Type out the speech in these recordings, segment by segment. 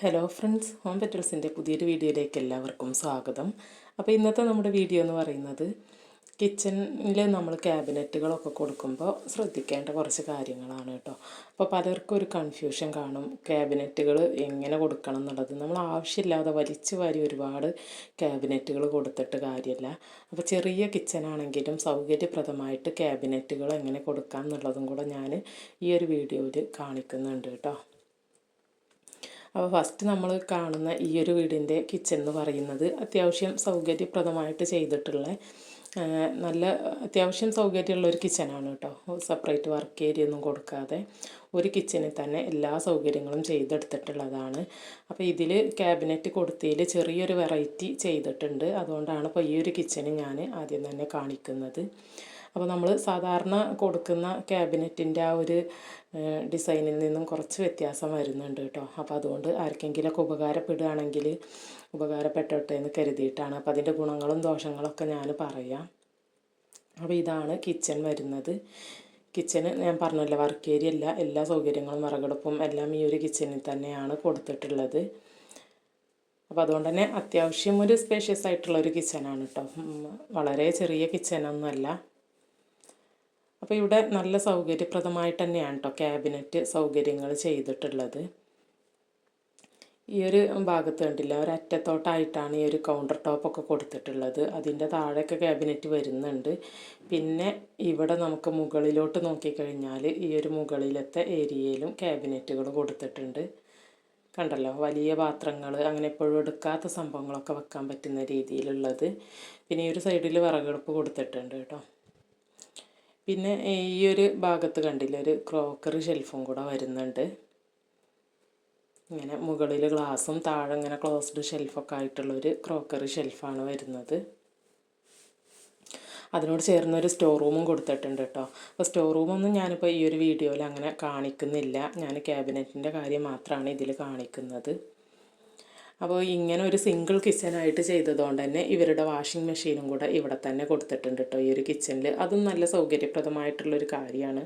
Hello friends home പെറ്റൽസിന്റെ പുതിയൊരു വീഡിയോയിലേക്ക് എല്ലാവർക്കും സ്വാഗതം. അപ്പോൾ ഇന്നത്തെ നമ്മുടെ വീഡിയോ എന്ന് പറയുന്നത് കിച്ചണിൽ നമ്മൾ ക്യാബിനറ്റുകളൊക്കെ കൊടുക്കുമ്പോൾ ശ്രദ്ധിക്കേണ്ട കുറച്ച് കാര്യങ്ങളാണ് കേട്ടോ. അപ്പോൾ പലർക്കും ഒരു കൺഫ്യൂഷൻ കാണും ക്യാബിനറ്റുകൾ എങ്ങനെ കൊടുക്കണം എന്നുള്ളത്. നമ്മൾ ആവശ്യമില്ലാതെ വലിച്ചു വാരി ഒരുപാട് ക്യാബിനറ്റുകൾ കൊടുത്തിട്ട് കാര്യമില്ല. അപ്പോൾ ചെറിയ കിച്ചണാണെങ്കിലും സൗകര്യപ്രദമായിട്ട് ക്യാബിനറ്റുകൾ എങ്ങനെ കൊടുക്കാം എന്നുള്ളതും കൂടെ ഞാൻ ഈ ഒരു വീഡിയോയിൽ കാണിക്കുന്നുണ്ട് കേട്ടോ. അപ്പോൾ ഫസ്റ്റ് നമ്മൾ കാണുന്ന ഈ ഒരു വീടിന്റെ കിച്ചൺ എന്ന് പറയുന്നത് അത്യാവശ്യം സൗകര്യപ്രദമായിട്ട് ചെയ്തിട്ടുള്ള നല്ല അത്യാവശ്യം സൗകര്യമുള്ള ഒരു കിച്ചനാണ് കേട്ടോ. സെപ്പറേറ്റ് വർക്ക് ഏരിയ ഒന്നും കൊടുക്കാതെ ഒരു കിച്ചണിൽ തന്നെ എല്ലാ സൗകര്യങ്ങളും ചെയ്തെടുത്തിട്ടുള്ളതാണ്. അപ്പോൾ ഇതിൽ ക്യാബിനറ്റ് കൊടുത്തതിൽ ചെറിയൊരു വെറൈറ്റി ചെയ്തിട്ടുണ്ട്. അതുകൊണ്ടാണ് ഇപ്പോൾ ഈ ഒരു കിച്ചന് ഞാൻ ആദ്യം തന്നെ കാണിക്കുന്നത്. അപ്പോൾ നമ്മൾ സാധാരണ കൊടുക്കുന്ന ക്യാബിനറ്റിന്റെ ആ ഒരു ഡിസൈനിൽ നിന്നും കുറച്ച് വ്യത്യാസം വരുന്നുണ്ട് കേട്ടോ. അപ്പോൾ അതുകൊണ്ട് ആർക്കെങ്കിലുമൊക്കെ ഉപകാരപ്പെടുകയാണെങ്കിൽ ഉപകാരപ്പെട്ടോട്ടെ എന്ന് കരുതിയിട്ടാണ്. അപ്പോൾ അതിന്റെ ഗുണങ്ങളും ദോഷങ്ങളൊക്കെ ഞാൻ പറയാം. അപ്പോൾ ഇതാണ് കിച്ചൺ വരുന്നത്. കിച്ചന് ഞാൻ പറഞ്ഞല്ലോ വർക്ക് ഏരിയ അല്ല എല്ലാ സൗകര്യങ്ങളും വിറകടുപ്പും എല്ലാം ഈ ഒരു കിച്ചണിൽ തന്നെയാണ് കൊടുത്തിട്ടുള്ളത്. അപ്പോൾ അതുകൊണ്ട് തന്നെ അത്യാവശ്യം ഒരു സ്പേഷ്യസ് ആയിട്ടുള്ള ഒരു കിച്ചനാണ് കേട്ടോ. വളരെ ചെറിയ കിച്ചനൊന്നുമല്ല അപ്പോൾ ഇവിടെ നല്ല സൗകര്യപ്രദമായിട്ട് തന്നെയാണ് കേട്ടോ ക്യാബിനറ്റ് സൗകര്യങ്ങൾ ചെയ്തിട്ടുള്ളത്. ഈ ഒരു ഭാഗത്ത് കണ്ടില്ല ഒരു അറ്റത്തോട്ടായിട്ടാണ് ഈ ഒരു കൗണ്ടർ ടോപ്പൊക്കെ കൊടുത്തിട്ടുള്ളത്. അതിന്റെ താഴെയൊക്കെ ക്യാബിനറ്റ് വരുന്നുണ്ട്. പിന്നെ ഇവിടെ നമുക്ക് മുകളിലോട്ട് നോക്കിക്കഴിഞ്ഞാൽ ഈ ഒരു മുകളിലത്തെ ഏരിയയിലും ക്യാബിനറ്റുകൾ കൊടുത്തിട്ടുണ്ട്. കണ്ടല്ലോ വലിയ പാത്രങ്ങൾ അങ്ങനെ എപ്പോഴും എടുക്കാത്ത സംഭവങ്ങളൊക്കെ വെക്കാൻ പറ്റുന്ന രീതിയിലുള്ളത്. പിന്നെ ഈ ഒരു സൈഡിൽ വിറകെടുപ്പ് കൊടുത്തിട്ടുണ്ട് കേട്ടോ പിന്നെ ഈ ഒരു ഭാഗത്ത് കണ്ടില്ല ഒരു ക്രോക്കറി ഷെൽഫും കൂടെ വരുന്നുണ്ട്. ഇങ്ങനെ മുകളിൽ ഗ്ലാസും താഴെ ഇങ്ങനെ ക്ലോസ്ഡ് ഷെൽഫൊക്കെ ആയിട്ടുള്ളൊരു ക്രോക്കറി ഷെൽഫാണ് വരുന്നത്. അതിനോട് ചേർന്ന് ഒരു സ്റ്റോർ റൂമും കൊടുത്തിട്ടുണ്ട് കേട്ടോ. അപ്പോൾ സ്റ്റോർ റൂമൊന്നും ഞാനിപ്പോൾ ഈ ഒരു വീഡിയോയിൽ അങ്ങനെ കാണിക്കുന്നില്ല. ഞാൻ ക്യാബിനറ്റിന്റെ കാര്യം മാത്രമാണ് ഇതിൽ കാണിക്കുന്നത്. അപ്പോൾ ഇങ്ങനെ ഒരു സിംഗിൾ കിച്ചനായിട്ട് ചെയ്തതുകൊണ്ട് തന്നെ ഇവരുടെ വാഷിംഗ് മെഷീനും കൂടെ ഇവിടെ തന്നെ കൊടുത്തിട്ടുണ്ട് കേട്ടോ. ഈ ഒരു കിച്ചണിൽ അതും നല്ല സൗകര്യപ്രദമായിട്ടുള്ളൊരു കാര്യമാണ്.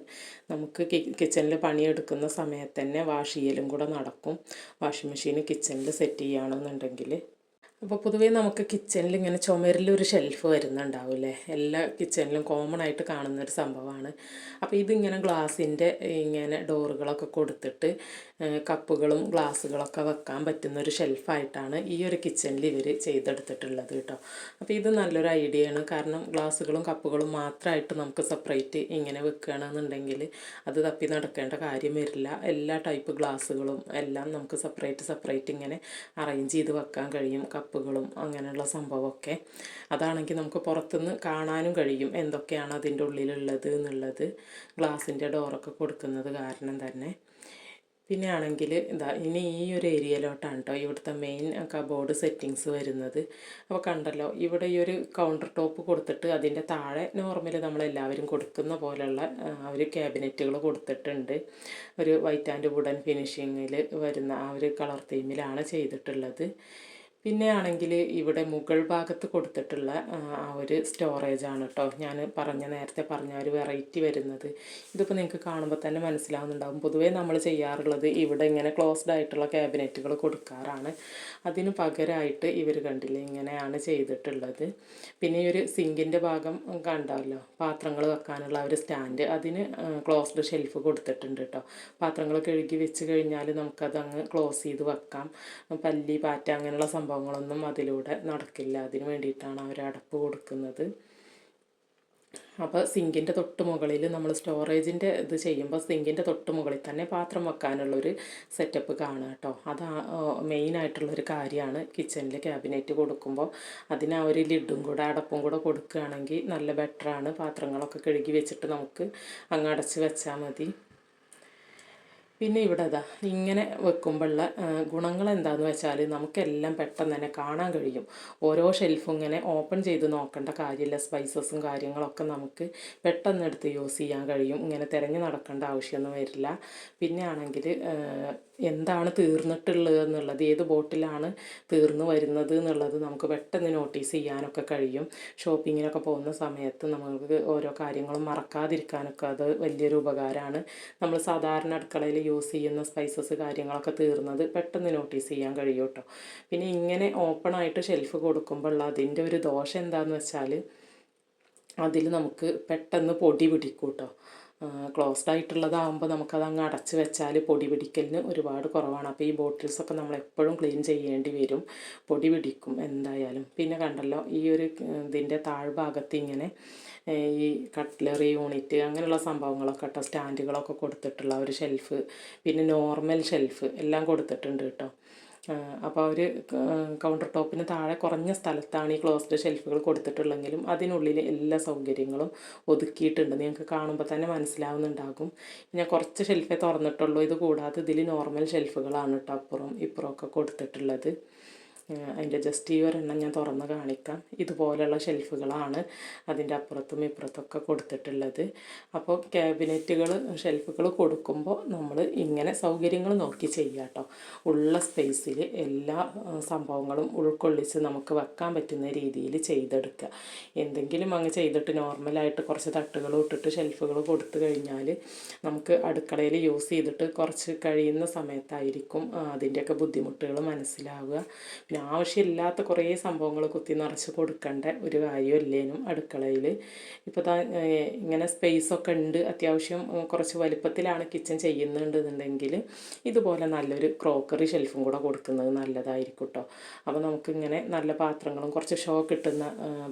നമുക്ക് കിച്ചണിൽ പണിയെടുക്കുന്ന സമയത്ത് തന്നെ വാഷ് ചെയ്യലും കൂടെ നടക്കും. വാഷിംഗ് മെഷീൻ കിച്ചണിൽ സെറ്റ് ചെയ്യുകയാണെന്നുണ്ടെങ്കിൽ അപ്പോൾ പൊതുവേ നമുക്ക് കിച്ചണിൽ ഇങ്ങനെ ചുമരിലൊരു ഷെൽഫ് വരുന്നുണ്ടാവില്ലേ? എല്ലാ കിച്ചണിലും കോമൺ ആയിട്ട് കാണുന്നൊരു സംഭവമാണ്. അപ്പോൾ ഇതിങ്ങനെ ഗ്ലാസിന്റെ ഇങ്ങനെ ഡോറുകളൊക്കെ കൊടുത്തിട്ട് കപ്പുകളും ഗ്ലാസ്സുകളൊക്കെ വെക്കാൻ പറ്റുന്ന ഒരു ഷെൽഫായിട്ടാണ് ഈ ഒരു കിച്ചണിൽ ഇവർ ചെയ്തെടുത്തിട്ടുള്ളത് കേട്ടോ. അപ്പോൾ ഇത് നല്ലൊരു ഐഡിയ ആണ് കാരണം ഗ്ലാസ്സുകളും കപ്പുകളും മാത്രമായിട്ട് നമുക്ക് സെപ്പറേറ്റ് ഇങ്ങനെ വെക്കുകയാണെന്നുണ്ടെങ്കിൽ അത് തപ്പി നടക്കേണ്ട കാര്യം വരില്ല. എല്ലാ ടൈപ്പ് ഗ്ലാസ്സുകളും എല്ലാം നമുക്ക് സെപ്പറേറ്റ് സെപ്പറേറ്റ് ഇങ്ങനെ അറേഞ്ച് ചെയ്ത് വെക്കാൻ കഴിയും കപ്പുകളും അങ്ങനെയുള്ള സംഭവമൊക്കെ. അതാണെങ്കിൽ നമുക്ക് പുറത്തുനിന്ന് കാണാനും കഴിയും എന്തൊക്കെയാണ് അതിന്റെ ഉള്ളിലുള്ളത് എന്നുള്ളത്. ഗ്ലാസിന്റെ ഡോറൊക്കെ കൊടുക്കുന്നത് കാരണം തന്നെ. പിന്നെ ആണെങ്കിൽ ഇതാ ഇനി ഈ ഒരു ഏരിയയിലോട്ടാണ് കേട്ടോ ഇവിടുത്തെ മെയിൻ കബോർഡ് സെറ്റിങ്സ് വരുന്നത്. അപ്പോൾ കണ്ടല്ലോ ഇവിടെ ഈ ഒരു കൗണ്ടർ ടോപ്പ് കൊടുത്തിട്ട് അതിന്റെ താഴെ നോർമൽ നമ്മളെല്ലാവരും കൊടുക്കുന്ന പോലെയുള്ള ഒരു ക്യാബിനറ്റുകൾ കൊടുത്തിട്ടുണ്ട്. ഒരു വൈറ്റ് ആൻഡ് വുഡൻ ഫിനിഷിങ്ങിൽ വരുന്ന ആ ഒരു കളർ തീമിലാണ് ചെയ്തിട്ടുള്ളത്. പിന്നെ ആണെങ്കിൽ ഇവിടെ മുകൾ ഭാഗത്ത് കൊടുത്തിട്ടുള്ള ആ ഒരു സ്റ്റോറേജ് ആണ് കേട്ടോ ഞാൻ പറഞ്ഞ നേരത്തെ പറഞ്ഞ ഒരു വെറൈറ്റി വരുന്നത്. ഇതിപ്പോൾ നിങ്ങൾക്ക് കാണുമ്പോൾ തന്നെ മനസ്സിലാവുന്നുണ്ടാവും. പൊതുവേ നമ്മൾ ചെയ്യാറുള്ളത് ഇവിടെ ഇങ്ങനെ ക്ലോസ്ഡ് ആയിട്ടുള്ള ക്യാബിനറ്റുകൾ കൊടുക്കാറാണ്. അതിന് പകരമായിട്ട് ഇവർ കണ്ടില്ല ഇങ്ങനെയാണ് ചെയ്തിട്ടുള്ളത്. പിന്നെ ഈ ഒരു സിങ്കിന്റെ ഭാഗം കണ്ടാവല്ലോ പാത്രങ്ങൾ വെക്കാനുള്ള ഒരു സ്റ്റാൻഡ്. അതിന് ക്ലോസ്ഡ് ഷെൽഫ് കൊടുത്തിട്ടുണ്ട് കേട്ടോ പാത്രങ്ങൾ കഴുകി വെച്ച് കഴിഞ്ഞാൽ നമുക്കത് അങ്ങ് ക്ലോസ് ചെയ്ത് വെക്കാം. പല്ലി പാറ്റ അങ്ങനെയുള്ള സംഭവം സംഭവങ്ങളൊന്നും അതിലൂടെ നടക്കില്ല. അതിന് വേണ്ടിയിട്ടാണ് അവർ അടപ്പ് കൊടുക്കുന്നത്. അപ്പോൾ സിങ്കിന്റെ തൊട്ട് മുകളിൽ നമ്മൾ സ്റ്റോറേജിന്റെ ഇത് ചെയ്യുമ്പോൾ സിങ്കിന്റെ തൊട്ട് മുകളിൽ തന്നെ പാത്രം വെക്കാനുള്ളൊരു സെറ്റപ്പ് കാണുക കേട്ടോ. അത് മെയിനായിട്ടുള്ളൊരു കാര്യമാണ്. കിച്ചണിൽ ക്യാബിനറ്റ് കൊടുക്കുമ്പോൾ അതിന് ആ ഒരു ലിഡും കൂടെ അടപ്പും കൂടെ കൊടുക്കുകയാണെങ്കിൽ നല്ല ബെറ്ററാണ് പാത്രങ്ങളൊക്കെ കഴുകി വെച്ചിട്ട് നമുക്ക് അങ്ങ് അടച്ച് വെച്ചാൽ മതി. പിന്നെ ഇവിടെ അതാ ഇങ്ങനെ വെക്കുമ്പോഴുള്ള ഗുണങ്ങൾ എന്താണെന്ന് വെച്ചാൽ നമുക്കെല്ലാം പെട്ടെന്ന് തന്നെ കാണാൻ കഴിയും. ഓരോ ഷെൽഫും ഇങ്ങനെ ഓപ്പൺ ചെയ്ത് നോക്കേണ്ട കാര്യമില്ല സ്പൈസസും കാര്യങ്ങളൊക്കെ നമുക്ക് പെട്ടെന്ന് എടുത്ത് യൂസ് ചെയ്യാൻ കഴിയും. ഇങ്ങനെ തിരഞ്ഞു നടക്കേണ്ട ആവശ്യമൊന്നും വരില്ല. പിന്നെ ആണെങ്കിൽ എന്താണ് തീർന്നിട്ടുള്ളത് എന്നുള്ളത് ഏത് ബോട്ടിലാണ് തീർന്നു വരുന്നത് എന്നുള്ളത് നമുക്ക് പെട്ടെന്ന് നോട്ടീസ് ചെയ്യാനൊക്കെ കഴിയും. ഷോപ്പിങ്ങിനൊക്കെ പോകുന്ന സമയത്ത് നമുക്ക് ഓരോ കാര്യങ്ങളും മറക്കാതിരിക്കാനൊക്കെ അത് വലിയൊരു ഉപകാരമാണ്. നമ്മൾ സാധാരണ അടുക്കളയിൽ യൂസ് ചെയ്യുന്ന സ്പൈസസ് കാര്യങ്ങളൊക്കെ തീർന്നത് പെട്ടെന്ന് നോട്ടീസ് ചെയ്യാൻ കഴിയും കേട്ടോ. പിന്നെ ഇങ്ങനെ ഓപ്പൺ ആയിട്ട് ഷെൽഫ് കൊടുക്കുമ്പോൾ അതിന്റെ ഒരു ദോഷം എന്താണെന്ന് വെച്ചാൽ അതിൽ നമുക്ക് പെട്ടെന്ന് പൊടി പിടിക്കും കേട്ടോ. ക്ലോസ്ഡ് ആയിട്ടുള്ളതാകുമ്പോൾ നമുക്കത് അങ്ങ് അടച്ച് വെച്ചാൽ പൊടി പിടിക്കലിന് ഒരുപാട് കുറവാണ്. അപ്പോൾ ഈ ബോട്ടിൽസൊക്കെ നമ്മൾ എപ്പോഴും ക്ലീൻ ചെയ്യേണ്ടി വരും. പൊടി പിടിക്കും എന്തായാലും. പിന്നെ കണ്ടല്ലോ ഈ ഒരു ഇതിന്റെ താഴ്ഭാഗത്ത് ഇങ്ങനെ ഈ കട്ട്ലറി യൂണിറ്റ് അങ്ങനെയുള്ള സംഭവങ്ങളൊക്കെ കേട്ടോ സ്റ്റാൻഡുകളൊക്കെ കൊടുത്തിട്ടുള്ള ഒരു ഷെൽഫ് പിന്നെ നോർമൽ ഷെൽഫ് എല്ലാം കൊടുത്തിട്ടുണ്ട് കേട്ടോ അപ്പോൾ അവർ കൗണ്ടർ ടോപ്പിന് താഴെ കുറഞ്ഞ സ്ഥലത്താണ് ഈ ക്ലോസ്ഡ് ഷെൽഫുകൾ കൊടുത്തിട്ടുള്ളെങ്കിലും അതിനുള്ളിൽ എല്ലാ സൗകര്യങ്ങളും ഒതുക്കിയിട്ടുണ്ട്. നിങ്ങൾക്ക് കാണുമ്പോൾ തന്നെ മനസ്സിലാവുന്നുണ്ടാകും. ഞാൻ കുറച്ച് ഷെൽഫേ തുറന്നിട്ടുള്ളൂ. ഇത് കൂടാതെ ഇതിൽ നോർമൽ ഷെൽഫുകളാണ് കേട്ടോ അപ്പുറം ഇപ്പുറമൊക്കെ കൊടുത്തിട്ടുള്ളത്. അതിന്റെ ജസ്റ്റ് ഈ ഒരെണ്ണം ഞാൻ തുറന്ന് കാണിക്കാം. ഇതുപോലെയുള്ള ഷെൽഫുകളാണ് അതിന്റെ അപ്പുറത്തും ഇപ്പുറത്തൊക്കെ കൊടുത്തിട്ടുള്ളത്. അപ്പോൾ ക്യാബിനറ്റുകൾ ഷെൽഫുകൾ കൊടുക്കുമ്പോൾ നമ്മൾ ഇങ്ങനെ സൗകര്യങ്ങൾ നോക്കി ചെയ്യുക കേട്ടോ ഉള്ള സ്പേസിൽ എല്ലാ സംഭവങ്ങളും ഉൾക്കൊള്ളിച്ച് നമുക്ക് വെക്കാൻ പറ്റുന്ന രീതിയിൽ ചെയ്തെടുക്കുക. എന്തെങ്കിലും അങ്ങ് ചെയ്തിട്ട് നോർമലായിട്ട് കുറച്ച് തട്ടുകൾ ഇട്ടിട്ട് ഷെൽഫുകൾ കൊടുത്തു കഴിഞ്ഞാൽ നമുക്ക് അടുക്കളയിൽ യൂസ് ചെയ്തിട്ട് കുറച്ച് കഴിയുന്ന സമയത്തായിരിക്കും അതിന്റെയൊക്കെ ബുദ്ധിമുട്ടുകൾ മനസ്സിലാവുക. ആവശ്യമില്ലാത്ത കുറേ സംഭവങ്ങൾ കുത്തി നിറച്ച് കൊടുക്കേണ്ട? ഒരു കാര്യമില്ലേനും അടുക്കളയിൽ ഇപ്പോൾ താ ഇങ്ങനെ സ്പേസൊക്കെ ഉണ്ട്. അത്യാവശ്യം കുറച്ച് വലുപ്പത്തിലാണ് കിച്ചൺ ചെയ്യുന്നുണ്ടെന്നുണ്ടെങ്കിൽ ഇതുപോലെ നല്ലൊരു ക്രോക്കറി ഷെൽഫും കൂടെ കൊടുക്കുന്നത് നല്ലതായിരിക്കും കേട്ടോ അപ്പോൾ നമുക്കിങ്ങനെ നല്ല പാത്രങ്ങളും കുറച്ച് ഷോ കിട്ടുന്ന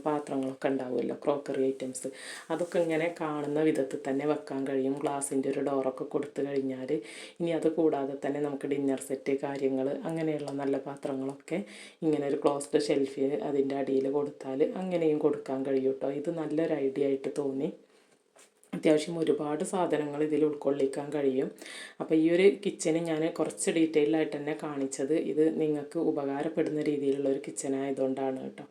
പാത്രങ്ങളൊക്കെ ഉണ്ടാവുമല്ലോ ക്രോക്കറി ഐറ്റംസ് അതൊക്കെ ഇങ്ങനെ കാണുന്ന വിധത്തിൽ തന്നെ വെക്കാൻ കഴിയും. ഗ്ലാസിന്റെ ഒരു ഡോറൊക്കെ കൊടുത്തു കഴിഞ്ഞാൽ ഇനി അത് കൂടാതെ തന്നെ നമുക്ക് ഡിന്നർ സെറ്റ് കാര്യങ്ങൾ അങ്ങനെയുള്ള നല്ല പാത്രങ്ങളൊക്കെ ഇങ്ങനെ ഒരു ക്ലോസ്ഡ് ഷെൽഫിൽ അതിന്റെ അടിയിൽ കൊടുത്താൽ അങ്ങനെയും കൊടുക്കാൻ കഴിയും കേട്ടോ ഇത് നല്ലൊരു ഐഡിയ ആയിട്ട് തോന്നി. അത്യാവശ്യം ഒരുപാട് സാധനങ്ങൾ ഇതിൽ ഉൾക്കൊള്ളിക്കാൻ കഴിയും. അപ്പോൾ ഈ ഒരു കിച്ചന് ഞാൻ കുറച്ച് ഡീറ്റെയിൽ ആയിട്ട് തന്നെ കാണിച്ചത്. ഇത് നിങ്ങൾക്ക് ഉപകാരപ്പെടുന്ന രീതിയിലുള്ള ഒരു കിച്ചൻ ആയതുകൊണ്ടാണ് കേട്ടോ.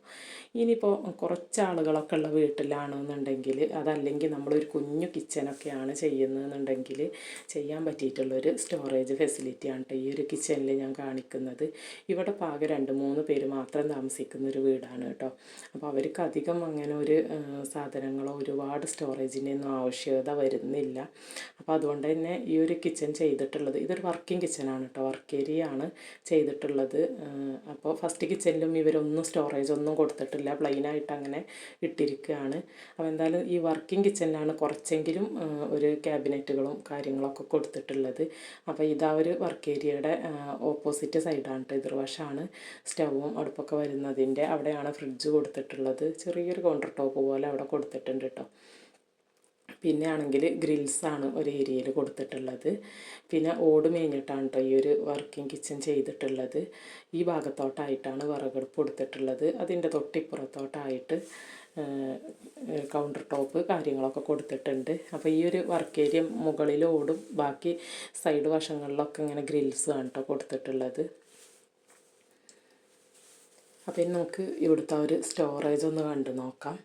ഇനിയിപ്പോൾ കുറച്ച് ആളുകളൊക്കെ ഉള്ള വീട്ടിലാണെന്നുണ്ടെങ്കിൽ അതല്ലെങ്കിൽ നമ്മളൊരു കുഞ്ഞു കിച്ചനൊക്കെയാണ് ചെയ്യുന്നതെന്നുണ്ടെങ്കിൽ ചെയ്യാൻ പറ്റിയിട്ടുള്ളൊരു സ്റ്റോറേജ് ഫെസിലിറ്റിയാണ് കേട്ടോ ഈ ഒരു കിച്ചണിൽ ഞാൻ കാണിക്കുന്നത്. ഇവിടെ പാകം രണ്ട് മൂന്ന് പേര് മാത്രം താമസിക്കുന്ന ഒരു വീടാണ് കേട്ടോ അപ്പോൾ അവർക്ക് അധികം അങ്ങനെ ഒരു സാധനങ്ങളോ ഒരുപാട് സ്റ്റോറേജിന്റെ ഒന്നും ആവശ്യകത വരുന്നില്ല. അപ്പോൾ അതുകൊണ്ട് തന്നെ ഈ ഒരു കിച്ചൺ ചെയ്തിട്ടുള്ളത് ഇതൊരു വർക്കിംഗ് കിച്ചനാണ് കേട്ടോ വർക്ക് ഏരിയ ആണ് ചെയ്തിട്ടുള്ളത്. അപ്പോൾ ഫസ്റ്റ് കിച്ചണിലും ഇവരൊന്നും സ്റ്റോറേജ് ഒന്നും കൊടുത്തിട്ടില്ല. ഇട്ടിട്ടില്ല പ്ലെയിനായിട്ട് അങ്ങനെ ഇട്ടിരിക്കുകയാണ്. അപ്പോൾ എന്തായാലും ഈ വർക്കിംഗ് കിച്ചണിലാണ് കുറച്ചെങ്കിലും ഒരു ക്യാബിനറ്റുകളും കാര്യങ്ങളൊക്കെ കൊടുത്തിട്ടുള്ളത്. അപ്പോൾ ഇതാ ഒരു വർക്ക് ഏരിയയുടെ ഓപ്പോസിറ്റ് സൈഡാണ് കേട്ടോ എതിർവശമാണ് സ്റ്റവും അടുപ്പൊക്കെ വരുന്നതിന്റെ അവിടെയാണ് ഫ്രിഡ്ജ് കൊടുത്തിട്ടുള്ളത്. ചെറിയൊരു കൗണ്ടർ ടോപ്പ് പോലെ അവിടെ കൊടുത്തിട്ടുണ്ട് കേട്ടോ പിന്നെ ആണെങ്കിൽ ഗ്രിൽസാണ് ഒരു ഏരിയയിൽ കൊടുത്തിട്ടുള്ളത്. പിന്നെ ഓട് മേഞ്ഞിട്ടാണ് കേട്ടോ ഈ ഒരു വർക്കിംഗ് കിച്ചൺ ചെയ്തിട്ടുള്ളത്. ഈ ഭാഗത്തോട്ടായിട്ടാണ് വിറകടുപ്പ് കൊടുത്തിട്ടുള്ളത്. അതിന്റെ തൊട്ടിപ്പുറത്തോട്ടായിട്ട് കൗണ്ടർ ടോപ്പ് കാര്യങ്ങളൊക്കെ കൊടുത്തിട്ടുണ്ട്. അപ്പോൾ ഈ ഒരു വർക്ക് ഏരിയ മുകളിൽ ഓടും. ബാക്കി സൈഡ് വശങ്ങളിലൊക്കെ ഇങ്ങനെ ഗ്രിൽസ് ആണ് കേട്ടോ കൊടുത്തിട്ടുള്ളത്. അപ്പം നമുക്ക് ഇവിടുത്തെ ഒരു സ്റ്റോറേജ് ഒന്ന് കണ്ടു നോക്കാം.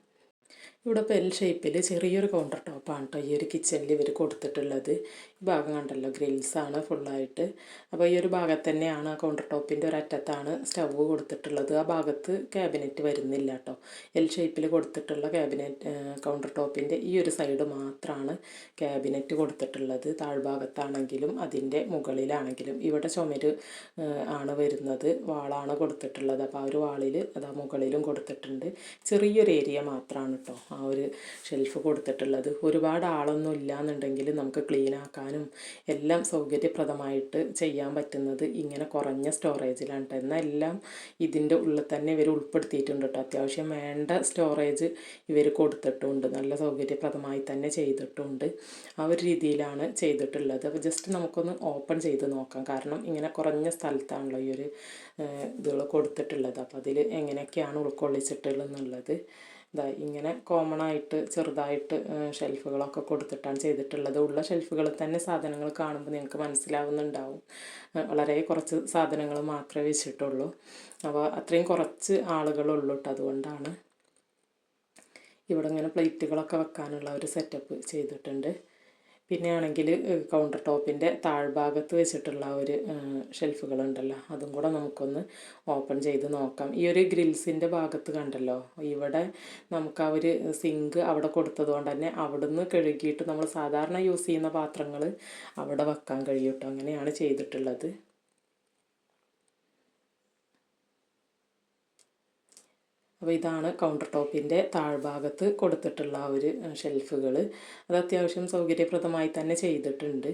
ഇവിടെ ഇപ്പോൾ എൽ ഷേപ്പിൽ ചെറിയൊരു കൗണ്ടർ ടോപ്പാണ് കേട്ടോ ഈ ഒരു കിച്ചണിൽ ഇവർ കൊടുത്തിട്ടുള്ളത്. ഈ ഭാഗം കണ്ടല്ലോ ഗ്രിൽസാണ് ഫുള്ളായിട്ട് അപ്പോൾ ഈ ഒരു ഭാഗത്ത് തന്നെയാണ് ആ കൗണ്ടർ ടോപ്പിന്റെ അറ്റത്താണ് സ്റ്റവ് കൊടുത്തിട്ടുള്ളത്. ആ ഭാഗത്ത് ക്യാബിനറ്റ് വരുന്നില്ല കേട്ടോ എൽ ഷേപ്പിൽ കൊടുത്തിട്ടുള്ള ക്യാബിനറ്റ് കൗണ്ടർ ടോപ്പിന്റെ ഈ ഒരു സൈഡ് മാത്രമാണ് ക്യാബിനറ്റ് കൊടുത്തിട്ടുള്ളത്. താഴ്ഭാഗത്താണെങ്കിലും അതിന്റെ മുകളിലാണെങ്കിലും. ഇവിടെ ചുമര് ആണ് വരുന്നത്. വാളാണ് കൊടുത്തിട്ടുള്ളത്. അപ്പോൾ ആ ഒരു വാളിൽ അതാ മുകളിലും കൊടുത്തിട്ടുണ്ട്. ചെറിയൊരു ഏരിയ മാത്രമാണ് കേട്ടോ ആ ഒരു ഷെൽഫ് കൊടുത്തിട്ടുള്ളത്. ഒരുപാട് ആളൊന്നും ഇല്ലയെന്നുണ്ടെങ്കിൽ നമുക്ക് ക്ലീൻ ആക്കാനും എല്ലാം സൗകര്യപ്രദമായിട്ട് ചെയ്യാൻ പറ്റുന്നത് ഇങ്ങനെ കുറഞ്ഞ സ്റ്റോറേജിലാണ് കേട്ടോ എന്നാൽ എല്ലാം ഇതിന്റെ ഉള്ളിൽ തന്നെ ഇവർ ഉൾപ്പെടുത്തിയിട്ടുണ്ട് കേട്ടോ അത്യാവശ്യം വേണ്ട സ്റ്റോറേജ് ഇവർ കൊടുത്തിട്ടുണ്ട്. നല്ല സൗകര്യപ്രദമായി തന്നെ ചെയ്തിട്ടുണ്ട്. ആ ഒരു രീതിയിലാണ് ചെയ്തിട്ടുള്ളത്. അപ്പോൾ ജസ്റ്റ് നമുക്കൊന്ന് ഓപ്പൺ ചെയ്ത് നോക്കാം. കാരണം ഇങ്ങനെ കുറഞ്ഞ സ്ഥലത്താണല്ലോ ഈ ഒരു ഇതുകൾ കൊടുത്തിട്ടുള്ളത്. അപ്പോൾ അതിൽ എങ്ങനെയൊക്കെയാണ് ഉൾക്കൊള്ളിച്ചിട്ടുള്ളത് എന്നുള്ളത്. ഇതാ ഇങ്ങനെ കോമൺ ആയിട്ട് ചെറുതായിട്ട് ഷെൽഫുകളൊക്കെ കൊടുത്തിട്ടാണ് ചെയ്തിട്ടുള്ളത്. ഉള്ള ഷെൽഫുകളിൽ തന്നെ സാധനങ്ങൾ കാണുമ്പോൾ നിങ്ങൾക്ക് മനസ്സിലാവുന്നുണ്ടാവും. വളരെ കുറച്ച് സാധനങ്ങൾ മാത്രമേ വെച്ചിട്ടുള്ളൂ. അപ്പോൾ അത്രയും കുറച്ച് ആളുകളുള്ളൂ കേട്ടോ അതുകൊണ്ടാണ്. ഇവിടെ ഇങ്ങനെ പ്ലേറ്റുകളൊക്കെ വെക്കാനുള്ള ഒരു സെറ്റപ്പ് ചെയ്തിട്ടുണ്ട്. പിന്നെ ആണെങ്കിൽ കൗണ്ടർ ടോപ്പിന്റെ താഴ്ഭാഗത്ത് വെച്ചിട്ടുള്ള ഒരു ഷെൽഫുകളുണ്ടല്ലോ അതും കൂടെ നമുക്കൊന്ന് ഓപ്പൺ ചെയ്ത് നോക്കാം. ഈ ഒരു ഗ്രിൽസിന്റെ ഭാഗത്ത് കണ്ടല്ലോ? ഇവിടെ നമുക്ക് ആ ഒരു സിങ്ക് അവിടെ കൊടുത്തത് കൊണ്ട് തന്നെ അവിടുന്ന് കഴുകിയിട്ട് നമ്മൾ സാധാരണ യൂസ് ചെയ്യുന്ന പാത്രങ്ങൾ അവിടെ വെക്കാൻ കഴിയും കേട്ടോ അങ്ങനെയാണ് ചെയ്തിട്ടുള്ളത്. അപ്പോൾ ഇതാണ് കൗണ്ടർ ടോപ്പിന്റെ താഴ്ഭാഗത്ത് കൊടുത്തിട്ടുള്ള ആ ഒരു ഷെൽഫുകൾ അത് അത്യാവശ്യം സൗകര്യപ്രദമായി തന്നെ ചെയ്തിട്ടുണ്ട്.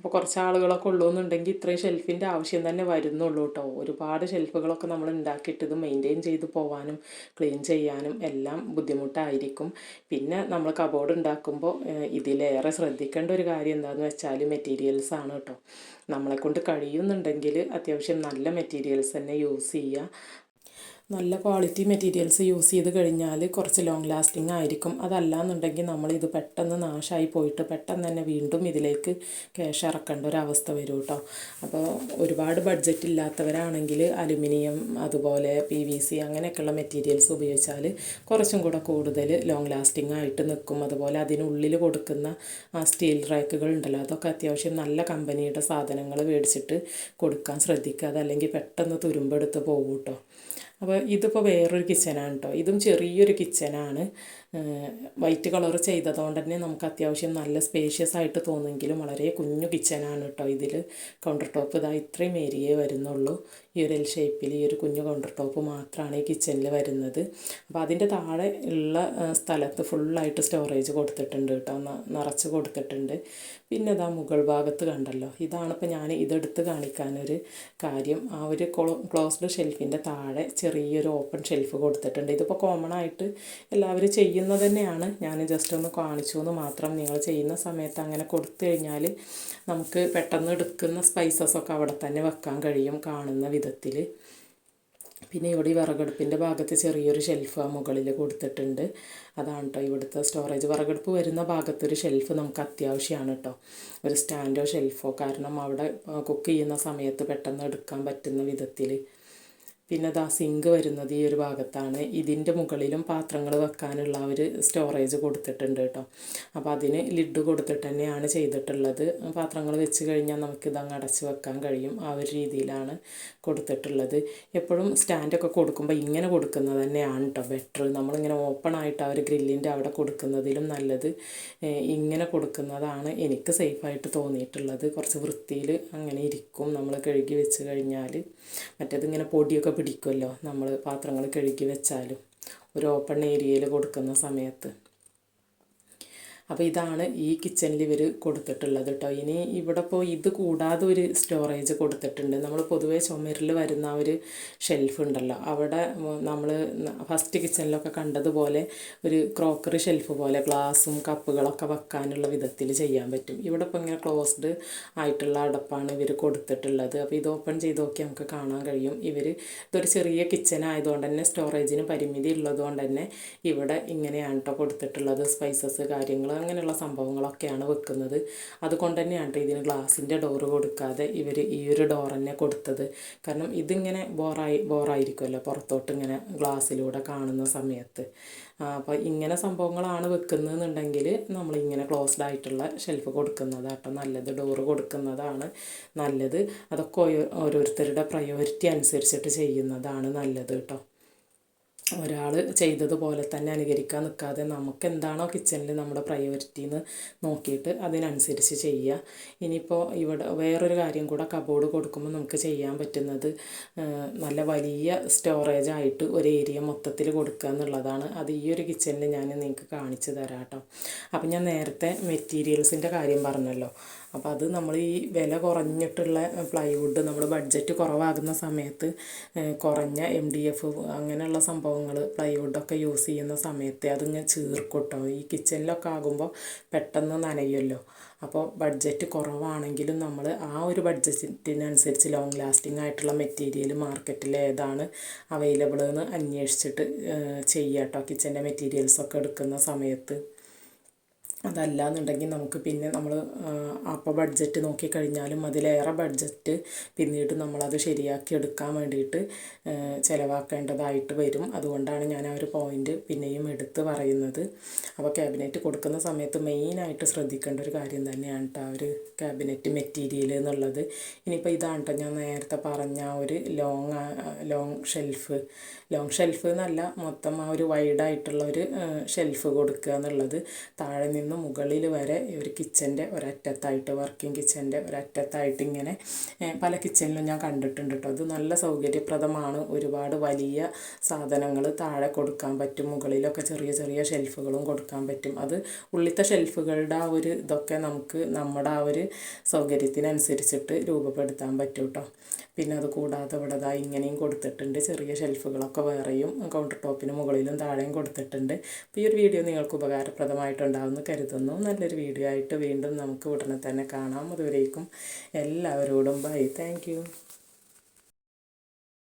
അപ്പോൾ കുറച്ച് ആളുകളൊക്കെ ഉള്ളൂന്നുണ്ടെങ്കിൽ ഇത്രയും ഷെൽഫിന്റെ ആവശ്യം തന്നെ വരുന്നുള്ളൂ കേട്ടോ. ഒരുപാട് ഷെൽഫുകളൊക്കെ നമ്മൾ ഉണ്ടാക്കിയിട്ട് ഇത് മെയിന്റെയിൻ ചെയ്ത് പോവാനും ക്ലീൻ ചെയ്യാനും എല്ലാം ബുദ്ധിമുട്ടായിരിക്കും. പിന്നെ നമ്മൾ കബോർഡ് ഉണ്ടാക്കുമ്പോൾ ഇതിലേറെ ശ്രദ്ധിക്കേണ്ട ഒരു കാര്യം എന്താണെന്ന് വെച്ചാൽ മെറ്റീരിയൽസ് ആണ് കേട്ടോ. നമ്മളെ കൊണ്ട് കഴിയുന്നുണ്ടെങ്കിൽ അത്യാവശ്യം നല്ല മെറ്റീരിയൽസ് തന്നെ യൂസ് ചെയ്യുക. നല്ല ക്വാളിറ്റി മെറ്റീരിയൽസ് യൂസ് ചെയ്ത് കഴിഞ്ഞാൽ കുറച്ച് ലോങ് ലാസ്റ്റിംഗ് ആയിരിക്കും. അതല്ല എന്നുണ്ടെങ്കിൽ നമ്മളിത് പെട്ടെന്ന് നാശമായി പോയിട്ട് പെട്ടെന്ന് തന്നെ വീണ്ടും ഇതിലേക്ക് ക്യാഷ് ഇറക്കേണ്ട ഒരു അവസ്ഥ വരും കേട്ടോ അപ്പോൾ ഒരുപാട് ബഡ്ജറ്റ് ഇല്ലാത്തവരാണെങ്കിൽ അലുമിനിയം അതുപോലെ പി വി സി അങ്ങനെയൊക്കെയുള്ള മെറ്റീരിയൽസ് ഉപയോഗിച്ചാൽ കുറച്ചും കൂടെ കൂടുതൽ ലോങ് ലാസ്റ്റിംഗ് ആയിട്ട് നിൽക്കും. അതുപോലെ അതിനുള്ളിൽ കൊടുക്കുന്ന ആ സ്റ്റീൽ റാക്കുകൾ ഉണ്ടല്ലോ അതൊക്കെ അത്യാവശ്യം നല്ല കമ്പനിയുടെ സാധനങ്ങൾ മേടിച്ചിട്ട് കൊടുക്കാൻ ശ്രദ്ധിക്കുക. അതല്ലെങ്കിൽ പെട്ടെന്ന് തുരുമ്പെടുത്ത് പോകും കേട്ടോ അപ്പോൾ ഇതിപ്പോൾ വേറൊരു കിച്ചനാണ് കേട്ടോ ഇതും ചെറിയൊരു കിച്ചനാണ് വൈറ്റ് കളർ ചെയ്തതുകൊണ്ട് തന്നെ നമുക്ക് അത്യാവശ്യം നല്ല സ്പേഷ്യസ് ആയിട്ട് തോന്നുമെങ്കിലും വളരെ കുഞ്ഞു കിച്ചനാണ് കേട്ടോ ഇതിൽ കൗണ്ടർ ടോപ്പ് ഇതാ ഇത്രയും ഏരിയേ വരുന്നുള്ളൂ. ഈ ഒരു എൽ ഷേപ്പിൽ ഈ ഒരു കുഞ്ഞു കൗണ്ടർ ടോപ്പ് മാത്രമാണ് ഈ കിച്ചണിൽ വരുന്നത്. അപ്പോൾ അതിന്റെ താഴെ ഉള്ള സ്ഥലത്ത് ഫുള്ളായിട്ട് സ്റ്റോറേജ് കൊടുത്തിട്ടുണ്ട് കേട്ടോ. നിറച്ച് കൊടുത്തിട്ടുണ്ട്. പിന്നെ ഇതാ മുകൾ ഭാഗത്ത് കണ്ടല്ലോ. ഇതാണിപ്പോൾ ഞാൻ ഇതെടുത്ത് കാണിക്കാനൊരു കാര്യം. ആ ഒരു ക്ലോസ്ഡ് ഷെൽഫിന്റെ താഴെ ചെറിയൊരു ഓപ്പൺ ഷെൽഫ് കൊടുത്തിട്ടുണ്ട്. ഇതിപ്പോൾ കോമൺ ആയിട്ട് എല്ലാവരും ചെയ്യുന്നത് തന്നെയാണ്. ഞാൻ ജസ്റ്റ് ഒന്ന് കാണിച്ചു എന്ന് മാത്രം നിങ്ങൾ ചെയ്യുന്ന സമയത്ത് അങ്ങനെ കൊടുത്തു കഴിഞ്ഞാൽ നമുക്ക് പെട്ടെന്ന് എടുക്കുന്ന സ്പൈസസ് ഒക്കെ അവിടെ തന്നെ വെക്കാൻ കഴിയും കാണുന്ന വിധത്തിൽ പിന്നെ ഇവിടെ ഈ വിറകടുപ്പിന്റെ ഭാഗത്ത് ചെറിയൊരു ഷെൽഫ് ആ മുകളിൽ കൊടുത്തിട്ടുണ്ട്. അതാണ് കേട്ടോ ഇവിടുത്തെ സ്റ്റോറേജ് വിറകടുപ്പ് വരുന്ന ഭാഗത്തൊരു ഷെൽഫ് നമുക്ക് അത്യാവശ്യമാണ് കേട്ടോ ഒരു സ്റ്റാൻഡോ ഷെൽഫോ കാരണം അവിടെ കുക്ക് ചെയ്യുന്ന സമയത്ത് പെട്ടെന്ന് എടുക്കാൻ പറ്റുന്ന വിധത്തിൽ പിന്നെ ദാ സിങ്ക് വരുന്നത് ഈ ഒരു ഭാഗത്താണ്. ഇതിന്റെ മുകളിലും പാത്രങ്ങൾ വെക്കാനുള്ള ഒരു സ്റ്റോറേജ് കൊടുത്തിട്ടുണ്ട് കേട്ടോ. അപ്പോൾ അതിന് ലിഡ് കൊടുത്തിട്ട് തന്നെയാണ് ചെയ്തിട്ടുള്ളത്. പാത്രങ്ങൾ വെച്ച് കഴിഞ്ഞാൽ നമുക്കിത് അങ്ങ് അടച്ച് വെക്കാൻ കഴിയും. ആ ഒരു രീതിയിലാണ് കൊടുത്തിട്ടുള്ളത്. എപ്പോഴും സ്റ്റാൻഡൊക്കെ കൊടുക്കുമ്പോൾ ഇങ്ങനെ കൊടുക്കുന്നത് തന്നെയാണ് കേട്ടോ ബെറ്റർ നമ്മളിങ്ങനെ ഓപ്പൺ ആയിട്ട് ആ ഒരു ഗ്രില്ലിന്റെ അവിടെ കൊടുക്കുന്നതിലും നല്ലത്. ഇങ്ങനെ കൊടുക്കുന്നതാണ് എനിക്ക് സേഫായിട്ട് തോന്നിയിട്ടുള്ളത്. കുറച്ച് വൃത്തിയിൽ അങ്ങനെ ഇരിക്കും നമ്മൾ കഴുകി വെച്ച് കഴിഞ്ഞാൽ മറ്റേത് ഇങ്ങനെ പൊടിയൊക്കെ പിടിക്കുമല്ലോ. നമ്മൾ പാത്രങ്ങൾ കഴുകി വെച്ചാലും. ഒരു ഓപ്പൺ ഏരിയയിൽ കൊടുക്കുന്ന സമയത്ത്. അപ്പോൾ ഇതാണ് ഈ കിച്ചണിൽ ഇവർ കൊടുത്തിട്ടുള്ളത് കേട്ടോ. ഇനി ഇവിടെ ഇപ്പോൾ ഇത് കൂടാതെ ഒരു സ്റ്റോറേജ് കൊടുത്തിട്ടുണ്ട്. നമ്മൾ പൊതുവേ ചുമരിൽ വരുന്ന ഒരു ഷെൽഫ് ഉണ്ടല്ലോ. അവിടെ നമ്മൾ ഫസ്റ്റ് കിച്ചണിലൊക്കെ കണ്ടതുപോലെ ഒരു ക്രോക്കറി ഷെൽഫ് പോലെ ഗ്ലാസും കപ്പുകളൊക്കെ വെക്കാനുള്ള വിധത്തിൽ ചെയ്യാൻ പറ്റും. ഇവിടെ ഇപ്പോൾ ഇങ്ങനെ ക്ലോസ്ഡ് ആയിട്ടുള്ള അടപ്പാണ് ഇവർ കൊടുത്തിട്ടുള്ളത്. അപ്പോൾ ഇത് ഓപ്പൺ ചെയ്ത് നോക്കി നമുക്ക് കാണാൻ കഴിയും. ഇവർ ഇതൊരു ചെറിയ കിച്ചൺ ആയതുകൊണ്ട് തന്നെ സ്റ്റോറേജിന് പരിമിതി ഉള്ളതുകൊണ്ട് തന്നെ ഇവിടെ ഇങ്ങനെയാണ് കേട്ടോ കൊടുത്തിട്ടുള്ളത്. സ്പൈസസ് കാര്യങ്ങൾ അങ്ങനെയുള്ള സംഭവങ്ങളൊക്കെയാണ് വെക്കുന്നത്. അതുകൊണ്ട് തന്നെയാണ് ഇതിന് ഗ്ലാസിന്റെ ഡോറ് കൊടുക്കാതെ ഇവർ ഈ ഒരു ഡോർ തന്നെ കൊടുത്തത്. കാരണം ഇതിങ്ങനെ ബോറായി ബോറായിരിക്കുമല്ലോ പുറത്തോട്ട് ഇങ്ങനെ ഗ്ലാസ്സിലൂടെ കാണുന്ന സമയത്ത്. അപ്പോൾ ഇങ്ങനെ സംഭവങ്ങളാണ് വെക്കുന്നതെന്നുണ്ടെങ്കിൽ നമ്മളിങ്ങനെ ക്ലോസ്ഡ് ആയിട്ടുള്ള ഷെൽഫ് കൊടുക്കുന്നതാട്ടോ നല്ലത്. ഡോറ് കൊടുക്കുന്നതാണ് നല്ലത്. അതൊക്കെ ഓരോരുത്തരുടെ പ്രയോറിറ്റി അനുസരിച്ചിട്ട് ചെയ്യുന്നതാണ് നല്ലത് കേട്ടോ ഒരാൾ ചെയ്തതുപോലെ തന്നെ അനുകരിക്കാൻ നിൽക്കാതെ നമുക്ക് എന്താണോ കിച്ചണിൽ നമ്മുടെ പ്രയോറിറ്റി എന്ന് നോക്കിയിട്ട് അതിനനുസരിച്ച് ചെയ്യുക ഇനിയിപ്പോൾ ഇവിടെ വേറൊരു കാര്യം കൂടെ കബോർഡ് കൊടുക്കുമ്പോൾ നമുക്ക് ചെയ്യാൻ പറ്റുന്നത് നല്ല വലിയ സ്റ്റോറേജ് ആയിട്ട് ഒരു ഏരിയ മൊത്തത്തിൽ കൊടുക്കുക എന്നുള്ളതാണ്. അത് ഈ ഒരു കിച്ചണിൽ ഞാൻ നിങ്ങൾക്ക് കാണിച്ചു തരാം കേട്ടോ അപ്പം ഞാൻ നേരത്തെ മെറ്റീരിയൽസിന്റെ കാര്യം പറഞ്ഞല്ലോ. അപ്പോൾ അത് നമ്മൾ ഈ വില കുറഞ്ഞിട്ടുള്ള പ്ലൈവുഡ് നമ്മൾ ബഡ്ജറ്റ് കുറവാകുന്ന സമയത്ത് കുറഞ്ഞ എം ഡി എഫ് അങ്ങനെയുള്ള സംഭവങ്ങൾ പ്ലൈവുഡൊക്കെ യൂസ് ചെയ്യുന്ന സമയത്ത് അതിങ്ങനെ ചീർക്കൂട്ടോ. ഈ കിച്ചണിലൊക്കെ ആകുമ്പോൾ പെട്ടെന്ന് നനയുമല്ലോ അപ്പോൾ ബഡ്ജറ്റ് കുറവാണെങ്കിലും നമ്മൾ ആ ഒരു ബഡ്ജറ്റിനനുസരിച്ച് ലോങ് ലാസ്റ്റിംഗ് ആയിട്ടുള്ള മെറ്റീരിയൽ മാർക്കറ്റിൽ ഏതാണ് അവൈലബിൾ എന്ന് അന്വേഷിച്ചിട്ട് ചെയ്യാം കേട്ടോ കിച്ചന്റെ മെറ്റീരിയൽസൊക്കെ എടുക്കുന്ന സമയത്ത്. അതല്ല എന്നുണ്ടെങ്കിൽ നമുക്ക് പിന്നെ നമ്മൾ അപ്പോൾ ബഡ്ജറ്റ് നോക്കിക്കഴിഞ്ഞാലും അതിലേറെ ബഡ്ജറ്റ് പിന്നീട് നമ്മളത് ശരിയാക്കി എടുക്കാൻ വേണ്ടിയിട്ട് ചിലവാക്കേണ്ടതായിട്ട് വരും. അതുകൊണ്ടാണ് ഞാൻ ആ ഒരു പോയിന്റ് പിന്നെയും എടുത്ത് പറയുന്നത്. അപ്പോൾ ക്യാബിനറ്റ് കൊടുക്കുന്ന സമയത്ത് മെയിനായിട്ട് ശ്രദ്ധിക്കേണ്ട ഒരു കാര്യം തന്നെയാണ് ആ ഒരു ക്യാബിനറ്റ് മെറ്റീരിയൽ എന്നുള്ളത്. ഇനിയിപ്പോൾ ഇതാണ് ഞാൻ നേരത്തെ പറഞ്ഞ ഒരു long long shelf long shelf എന്നല്ല മൊത്തം ആ ഒരു വൈഡായിട്ടുള്ള ഒരു ഷെൽഫ് കൊടുക്കുക എന്നുള്ളത്. താഴെ നിന്ന് മുകളിൽ വരെ ഒരു കിച്ചന്റെ ഒരറ്റത്തായിട്ട് വർക്കിംഗ് കിച്ചന്റെ ഒരറ്റത്തായിട്ട് ഇങ്ങനെ പല കിച്ചണിലും ഞാൻ കണ്ടിട്ടുണ്ട് കേട്ടോ അത് നല്ല സൗകര്യപ്രദമാണ്. ഒരുപാട് വലിയ സാധനങ്ങൾ താഴെ കൊടുക്കാൻ പറ്റും. മുകളിലൊക്കെ ചെറിയ ചെറിയ ഷെൽഫുകളും കൊടുക്കാൻ പറ്റും. അത് ഉള്ളിത്തെ ഷെൽഫുകളുടെ ആ ഒരു ഇതൊക്കെ നമുക്ക് നമ്മുടെ ആ ഒരു സൗകര്യത്തിനനുസരിച്ചിട്ട് രൂപപ്പെടുത്താൻ പറ്റും കേട്ടോ പിന്നെ അത് കൂടാതെ ഇവിടെ ദാ ഇങ്ങനെയും കൊടുത്തിട്ടുണ്ട്. ചെറിയ ഷെൽഫുകളൊക്കെ വേറെയും കൗണ്ടർ ടോപ്പിന് മുകളിലും താഴെയും കൊടുത്തിട്ടുണ്ട്. അപ്പോൾ ഈ ഒരു വീഡിയോ നിങ്ങൾക്ക് ഉപകാരപ്രദമായിട്ടുണ്ടാവുമെന്ന് കരുതുന്നു. നല്ലൊരു വീഡിയോ ആയിട്ട് വീണ്ടും നമുക്ക് ഉടനെ തന്നെ കാണാം. അതുവരേക്കും എല്ലാവരോടും ബൈ താങ്ക്